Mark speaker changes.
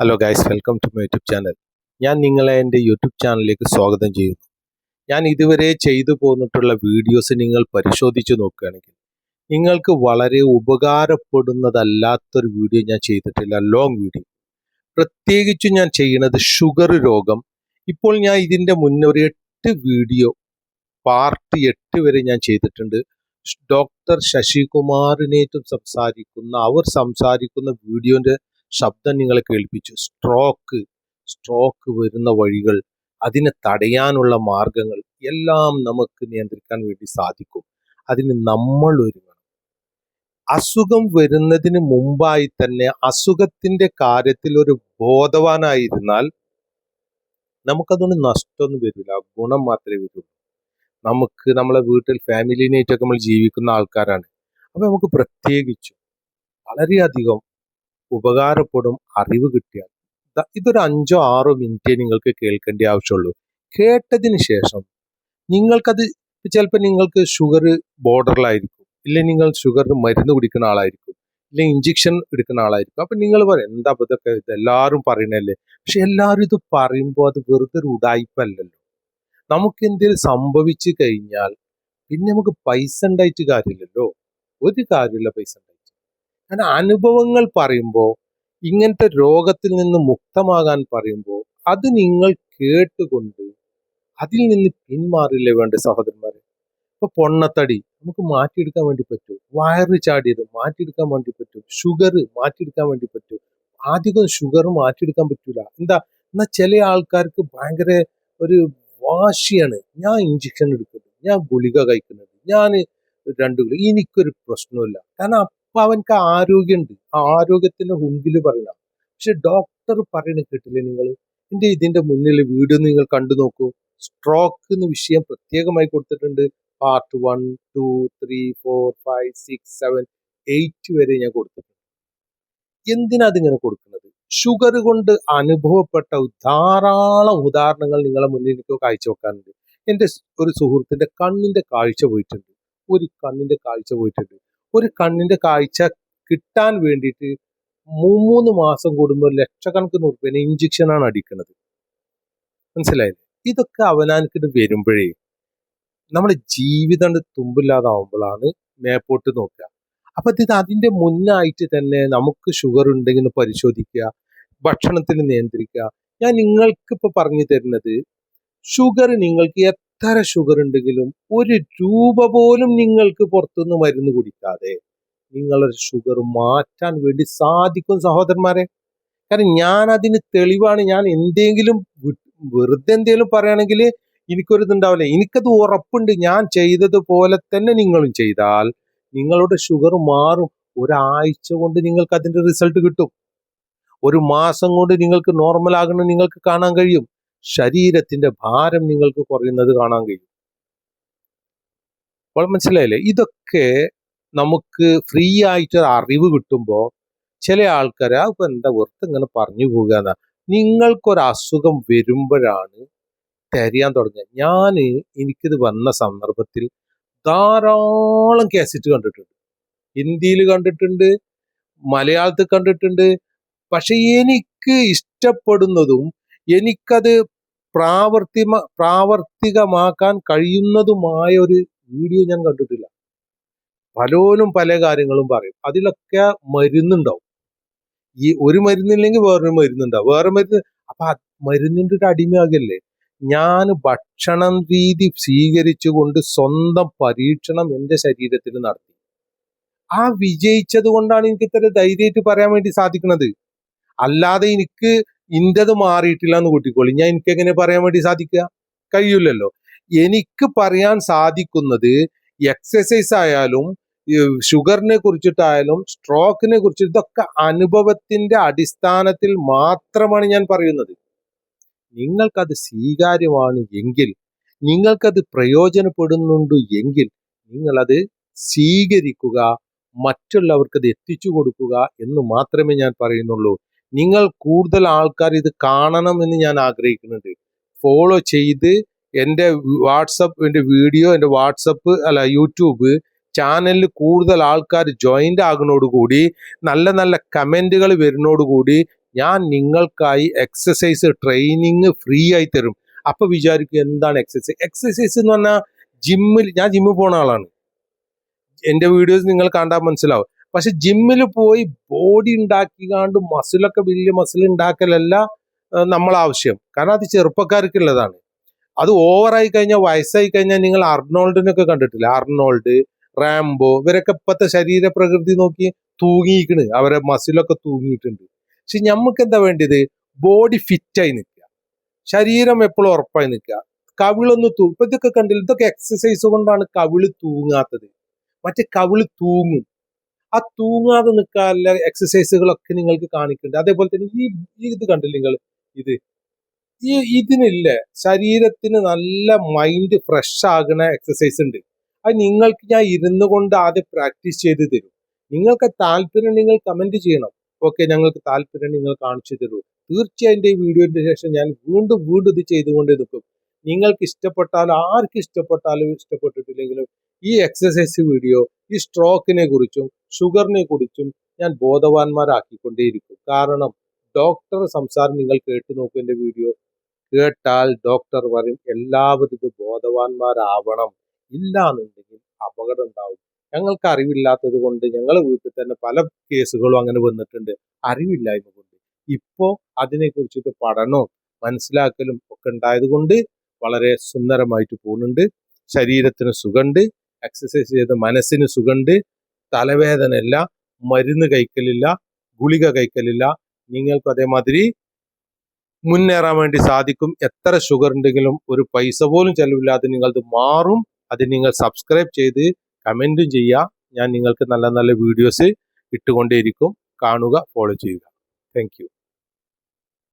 Speaker 1: Hello guys welcome to my YouTube channel ഞാൻ നിങ്ങളെ എന്റെ യൂട്യൂബ് ചാനലിലേക്ക് സ്വാഗതം ചെയ്യുന്നു. ഞാൻ ഇതുവരെ ചെയ്തു പോന്നിട്ടുള്ള വീഡിയോസ് നിങ്ങൾ പരിശോധിച്ച് നോക്കുകയാണെങ്കിൽ നിങ്ങൾക്ക് വളരെ ഉപകാരപ്പെടുന്നതല്ലാത്തൊരു വീഡിയോ ഞാൻ ചെയ്തിട്ടില്ല ലോങ് വീഡിയോ പ്രത്യേകിച്ചും ഞാൻ ചെയ്യുന്നത് ഷുഗർ രോഗം. ഇപ്പോൾ ഞാൻ ഇതിന്റെ മുന്നേ ഒരു എട്ട് വീഡിയോ പാർട്ട് എട്ട് വരെ ഞാൻ ചെയ്തിട്ടുണ്ട്. ഡോക്ടർ ശശികുമാറിനേറ്റും സംസാരിക്കുന്ന അവർ സംസാരിക്കുന്ന വീഡിയോന്റെ ശബ്ദം നിങ്ങളെ കേൾപ്പിച്ചു. സ്ട്രോക്ക് സ്ട്രോക്ക് വരുന്ന വഴികൾ അതിനെ തടയാനുള്ള മാർഗങ്ങൾ എല്ലാം നമുക്ക് നിയന്ത്രിക്കാൻ വേണ്ടി സാധിക്കും. അതിന് നമ്മൾ ഒരുങ്ങണം. അസുഖം വരുന്നതിന് മുമ്പായി തന്നെ അസുഖത്തിന്റെ കാര്യത്തിൽ ഒരു ബോധവാനായിരുന്നാൽ നമുക്കതുകൊണ്ട് നഷ്ടമൊന്നും വരില്ല. ഗുണം മാത്രമേ വരുള്ളൂ. നമുക്ക് നമ്മളെ വീട്ടിൽ ഫാമിലിനായിട്ടൊക്കെ നമ്മൾ ജീവിക്കുന്ന ആൾക്കാരാണ്. അപ്പൊ നമുക്ക് പ്രത്യേകിച്ചും വളരെയധികം ഉപകാരപ്പെടും അറിവ് കിട്ടിയാൽ. ഇതൊരു അഞ്ചോ ആറോ മിനിറ്റേ നിങ്ങൾക്ക് കേൾക്കേണ്ട ആവശ്യമുള്ളൂ. കേട്ടതിന് ശേഷം നിങ്ങൾക്കത് ചിലപ്പോൾ നിങ്ങൾക്ക് ഷുഗർ ബോർഡറിലായിരിക്കും ഇല്ലെങ്കിൽ നിങ്ങൾ ഷുഗർ മരുന്ന് കുടിക്കുന്ന ആളായിരിക്കും. ഇല്ലെങ്കിൽ ഇഞ്ചക്ഷൻ എടുക്കുന്ന ആളായിരിക്കും. അപ്പൊ നിങ്ങൾ പറയും എന്താ ഇതൊക്കെ? ഇത് എല്ലാവരും പറയണല്ലേ പക്ഷെ എല്ലാവരും ഇത് പറയുമ്പോൾ അത് വെറുതെ ഒരു ഉടായ്പല്ലല്ലോ. നമുക്ക് എന്തെങ്കിലും സംഭവിച്ചു കഴിഞ്ഞാൽ പിന്നെ നമുക്ക് പൈസ ഉണ്ടായിട്ട് കാര്യമില്ലല്ലോ. ഒരു കാര്യമില്ല പൈസ കാരണം അനുഭവങ്ങൾ പറയുമ്പോൾ ഇങ്ങനത്തെ രോഗത്തിൽ നിന്ന് മുക്തമാകാൻ പറയുമ്പോൾ അത് നിങ്ങൾ കേട്ടുകൊണ്ട് അതിൽ നിന്ന് പിന്മാറില്ലേ വേണ്ട സഹോദരന്മാരെ? ഇപ്പൊ പൊണ്ണത്തടി നമുക്ക് മാറ്റിയെടുക്കാൻ വേണ്ടി പറ്റും വയറ് ചാടിയത് മാറ്റിയെടുക്കാൻ വേണ്ടി പറ്റും ഷുഗർ മാറ്റിയെടുക്കാൻ വേണ്ടി പറ്റും ആദ്യം ഷുഗർ മാറ്റിയെടുക്കാൻ പറ്റൂല. എന്താ? എന്നാ ചില ആൾക്കാർക്ക് ഭയങ്കര ഒരു വാശിയാണ്. ഞാൻ ഇഞ്ചക്ഷൻ എടുക്കുന്നത് ഞാൻ ഗുളിക കഴിക്കുന്നത് ഞാൻ രണ്ട് ഗുളിക എനിക്കൊരു പ്രശ്നമില്ല കാരണം അപ്പൊ അവനക്ക് ആരോഗ്യമുണ്ട് ആ ആരോഗ്യത്തിന്റെ മുമ്പിൽ പറയണം. പക്ഷെ ഡോക്ടർ പറയണ കേട്ടില്ലേ നിങ്ങൾ എന്റെ ഇതിന്റെ മുന്നിൽ വീഡിയോ നിങ്ങൾ കണ്ടു നോക്കൂ. സ്ട്രോക്ക് എന്ന വിഷയം പ്രത്യേകമായി കൊടുത്തിട്ടുണ്ട്. Part one two three four five six seven eight വരെ ഞാൻ കൊടുത്തിട്ടുണ്ട്. എന്തിനാ അതിങ്ങനെ കൊടുക്കുന്നത്? ഷുഗർ കൊണ്ട് അനുഭവപ്പെട്ട ധാരാളം ഉദാഹരണങ്ങൾ നിങ്ങളെ മുന്നിൽ എനിക്ക് കാഴ്ച വെക്കാനുണ്ട്. എന്റെ ഒരു സുഹൃത്തിന്റെ കണ്ണിന്റെ കാഴ്ച പോയിട്ടുണ്ട്. ഒരു കണ്ണിന്റെ കാഴ്ച പോയിട്ടുണ്ട്. ഒരു കണ്ണിന്റെ കാഴ്ച കിട്ടാൻ വേണ്ടിയിട്ട് മൂന്ന് മാസം കൂടുമ്പോൾ ലക്ഷക്കണക്കിന് ഉറുപ്പ്യന് ഇഞ്ചക്ഷനാണ് അടിക്കുന്നത് മനസ്സിലായില്ലേ? ഇതൊക്കെ അവനാനിക്കിട്ട് വരുമ്പോഴേ നമ്മുടെ ജീവിതം തുമ്പില്ലാതാവുമ്പോഴാണ് മേപ്പോട്ട് നോക്കുക. അപ്പൊ ഇത് അതിന്റെ മുന്നായിട്ട് തന്നെ നമുക്ക് ഷുഗർ ഉണ്ടെങ്കിൽ പരിശോധിക്കുക ഭക്ഷണത്തിൽ നിയന്ത്രിക്കുക. ഞാൻ നിങ്ങൾക്ക് ഇപ്പൊ പറഞ്ഞു തരുന്നത് ഷുഗർ നിങ്ങൾക്ക് എത്ര ഷുഗർ ഉണ്ടെങ്കിലും ഒരു രൂപ പോലും നിങ്ങൾക്ക് പുറത്തുനിന്ന് മരുന്ന് കുടിക്കാതെ നിങ്ങളുടെ ഷുഗർ മാറ്റാൻ വേണ്ടി സാധിക്കും സഹോദരന്മാരെ. കാരണം ഞാൻ അതിന് തെളിവാണ്. ഞാൻ എന്തെങ്കിലും വെറുതെ എന്തെങ്കിലും പറയുകയാണെങ്കിൽ എനിക്കൊരു ഇതുണ്ടാവില്ല എനിക്കത് ഉറപ്പുണ്ട്. ഞാൻ ചെയ്തതുപോലെ തന്നെ നിങ്ങളും ചെയ്താൽ നിങ്ങളുടെ ഷുഗർ മാറും. ഒരാഴ്ച കൊണ്ട് നിങ്ങൾക്ക് അതിന്റെ റിസൾട്ട് കിട്ടും. ഒരു മാസം കൊണ്ട് നിങ്ങൾക്ക് നോർമൽ ആകണം നിങ്ങൾക്ക് കാണാൻ കഴിയും. ശരീരത്തിന്റെ ഭാരം നിങ്ങൾക്ക് കുറയുന്നത് കാണാൻ കഴിയും. അപ്പോൾ മനസ്സിലായില്ലേ? ഇതൊക്കെ നമുക്ക് ഫ്രീ ആയിട്ട് അറിവ് കിട്ടുമ്പോൾ ചില ആൾക്കാർ അപ്പൊ എന്താ വെറുതെ ഇങ്ങനെ പറഞ്ഞു പോകുക എന്നാ? നിങ്ങൾക്കൊരു അസുഖം വരുമ്പോഴാണ് തരിയാൻ തുടങ്ങുക. ഞാൻ എനിക്കിത് വന്ന സന്ദർഭത്തിൽ ധാരാളം കാസറ്റ് കണ്ടിട്ടുണ്ട്. ഹിന്ദിയിൽ കണ്ടിട്ടുണ്ട് മലയാളത്തിൽ കണ്ടിട്ടുണ്ട്. പക്ഷെ എനിക്ക് ഇഷ്ടപ്പെടുന്നതും എനിക്കത് പ്രാവർത്തിമ പ്രാവർത്തികമാക്കാൻ കഴിയുന്നതുമായ ഒരു വീഡിയോ ഞാൻ കണ്ടിട്ടില്ല. പലരും പല കാര്യങ്ങളും പറയും. അതിലൊക്കെ മരുന്നുണ്ടാവും. ഈ ഒരു മരുന്നില്ലെങ്കിൽ വേറൊരു മരുന്നുണ്ടാവും. വേറെ മരുന്ന് അപ്പൊ മരുന്നിന്റെ ഒരു അടിമയാകല്ലേ? ഞാൻ ഭക്ഷണം രീതി സ്വീകരിച്ചുകൊണ്ട് സ്വന്തം പരീക്ഷണം എന്റെ ശരീരത്തിൽ നടത്തി. ആ വിജയിച്ചത് കൊണ്ടാണ് എനിക്ക് ഇത്ര ധൈര്യമായിട്ട് പറയാൻ വേണ്ടി സാധിക്കുന്നത് അല്ലാതെ എനിക്ക് ഇന്റത് മാറിയിട്ടില്ല എന്ന് കൂട്ടിക്കോളി. ഞാൻ എനിക്ക് എങ്ങനെ പറയാൻ വേണ്ടി സാധിക്കുക? കഴിയില്ലല്ലോ എനിക്ക് പറയാൻ സാധിക്കുന്നത് എക്സസൈസ് ആയാലും ഷുഗറിനെ കുറിച്ചിട്ടായാലും സ്ട്രോക്കിനെ കുറിച്ച് ഇതൊക്കെ അനുഭവത്തിന്റെ അടിസ്ഥാനത്തിൽ മാത്രമാണ് ഞാൻ പറയുന്നത്. നിങ്ങൾക്കത് സ്വീകാര്യമാണ് എങ്കിൽ നിങ്ങൾക്കത് പ്രയോജനപ്പെടുന്നുണ്ട് എങ്കിൽ നിങ്ങളത് സ്വീകരിക്കുക മറ്റുള്ളവർക്കത് എത്തിച്ചു കൊടുക്കുക എന്ന് മാത്രമേ ഞാൻ പറയുന്നുള്ളൂ. നിങ്ങൾ കൂടുതൽ ആൾക്കാർ ഇത് കാണണം എന്ന് ഞാൻ ആഗ്രഹിക്കുന്നുണ്ട്. ഫോളോ ചെയ്ത് എന്റെ വാട്സപ്പ് എന്റെ വീഡിയോ എന്റെ വാട്സപ്പ് അല്ല യൂട്യൂബ് ചാനലിൽ കൂടുതൽ ആൾക്കാർ ജോയിന്റ് ആകുന്നതോടുകൂടി നല്ല നല്ല കമന്റുകൾ വരുന്നതോടുകൂടി ഞാൻ നിങ്ങൾക്കായി എക്സസൈസ് ട്രെയിനിങ് ഫ്രീ ആയി തരും. അപ്പോൾ വിചാരിക്കും എന്താണ് എക്സസൈസ് എക്സസൈസ് എന്ന് പറഞ്ഞാൽ ജിമ്മിൽ ഞാൻ ജിമ്മിൽ പോണ ആളാണ്. എന്റെ വീഡിയോസ് നിങ്ങൾ കണ്ടാൽ മനസ്സിലാവും. പക്ഷെ ജിമ്മിൽ പോയി ബോഡി ഉണ്ടാക്കിക്കാണ്ട് മസിലൊക്കെ വലിയ മസിൽ ഉണ്ടാക്കലല്ല നമ്മൾ ആവശ്യം. കാരണം അത് ചെറുപ്പക്കാർക്കുള്ളതാണ്. അത് ഓവറായി കഴിഞ്ഞാൽ വയസ്സായി കഴിഞ്ഞാൽ നിങ്ങൾ അർണോൾഡിനൊക്കെ കണ്ടിട്ടില്ല? അർണോൾഡ് റാംബോ ഇവരൊക്കെ ഇപ്പത്തെ ശരീര പ്രകൃതി നോക്കി തൂങ്ങിയിരിക്കണ്. അവരെ മസിലൊക്കെ തൂങ്ങിയിട്ടുണ്ട്. പക്ഷെ നമുക്ക് എന്താ വേണ്ടത് ബോഡി ഫിറ്റായി നിൽക്കുക. ശരീരം എപ്പോഴും ഉറപ്പായി നിൽക്കുക. കവിളൊന്ന് തൂ ഇപ്പൊ ഇതൊക്കെ കണ്ടില്ല? ഇതൊക്കെ എക്സസൈസ് കൊണ്ടാണ് കവിൾ തൂങ്ങാത്തത്. മറ്റേ കവിൾ തൂങ്ങും. ആ തൂങ്ങാതെ നിൽക്കാനുള്ള എക്സസൈസുകളൊക്കെ നിങ്ങൾക്ക് കാണിക്കുന്നുണ്ട്. അതേപോലെ തന്നെ ഈ ഇത് കണ്ടില്ല നിങ്ങൾ? ഇത്. ഈ ഇതിനില്ലേ ശരീരത്തിന് നല്ല മൈൻഡ് ഫ്രഷ് ആകുന്ന എക്സസൈസ് ഉണ്ട്. അത് നിങ്ങൾക്ക് ഞാൻ ഇരുന്നു കൊണ്ട് ആദ്യം പ്രാക്ടീസ് ചെയ്ത് തരും. നിങ്ങൾക്ക് താല്പര്യം നിങ്ങൾ കമന്റ് ചെയ്യണം. ഓക്കെ ഞങ്ങൾക്ക് താല്പര്യം നിങ്ങൾ കാണിച്ചു തരൂ. തീർച്ചയായും ഈ വീഡിയോന്റെ ശേഷം ഞാൻ വീണ്ടും വീണ്ടും ഇത് ചെയ്തുകൊണ്ട് നിൽക്കും. നിങ്ങൾക്ക് ഇഷ്ടപ്പെട്ടാലും ആർക്ക് ഇഷ്ടപ്പെട്ടാലും ഇഷ്ടപ്പെട്ടിട്ടില്ലെങ്കിലും ഈ എക്സസൈസ് വീഡിയോ ഈ സ്ട്രോക്കിനെ കുറിച്ചും ഷുഗറിനെ കുറിച്ചും ഞാൻ ബോധവാന്മാരാക്കിക്കൊണ്ടേയിരിക്കും. കാരണം ഡോക്ടർ സംസാരം നിങ്ങൾ കേട്ടു നോക്കൂ എന്റെ വീഡിയോ. കേട്ടാൽ ഡോക്ടർ പറയും എല്ലാവരും ബോധവാന്മാരാവണം. ഇല്ല എന്നുണ്ടെങ്കിൽ അപകടം ഉണ്ടാവും. ഞങ്ങൾക്ക് അറിവില്ലാത്തത് കൊണ്ട് ഞങ്ങളെ വീട്ടിൽ തന്നെ പല കേസുകളും അങ്ങനെ വന്നിട്ടുണ്ട്. അറിവില്ലായ്മ കൊണ്ട്. ഇപ്പോ അതിനെ കുറിച്ചിട്ട് പഠനവും മനസ്സിലാക്കലും ഒക്കെ ഉണ്ടായതുകൊണ്ട് വളരെ സുന്ദരമായിട്ട് പോകുന്നുണ്ട്. ശരീരത്തിന് സുഖമുണ്ട്. എക്സസൈസ് ചെയ്ത് മനസ്സിന് സുഖമുണ്ട്. തലവേദന ഇല്ല മരുന്ന് കഴിക്കലില്ല ഗുളിക കഴിക്കലില്ല നിങ്ങൾക്ക് അതേമാതിരി മുന്നേറാൻ വേണ്ടി സാധിക്കും. എത്ര ഷുഗർ ഉണ്ടെങ്കിലും ഒരു പൈസ പോലും ചെലവില്ലാതെ നിങ്ങളത് മാറും. അത് നിങ്ങൾ സബ്സ്ക്രൈബ് ചെയ്ത് കമന്റും ചെയ്യുക. ഞാൻ നിങ്ങൾക്ക് നല്ല നല്ല വീഡിയോസ് ഇട്ടുകൊണ്ടേയിരിക്കും. കാണുക ഫോളോ ചെയ്യുക. താങ്ക്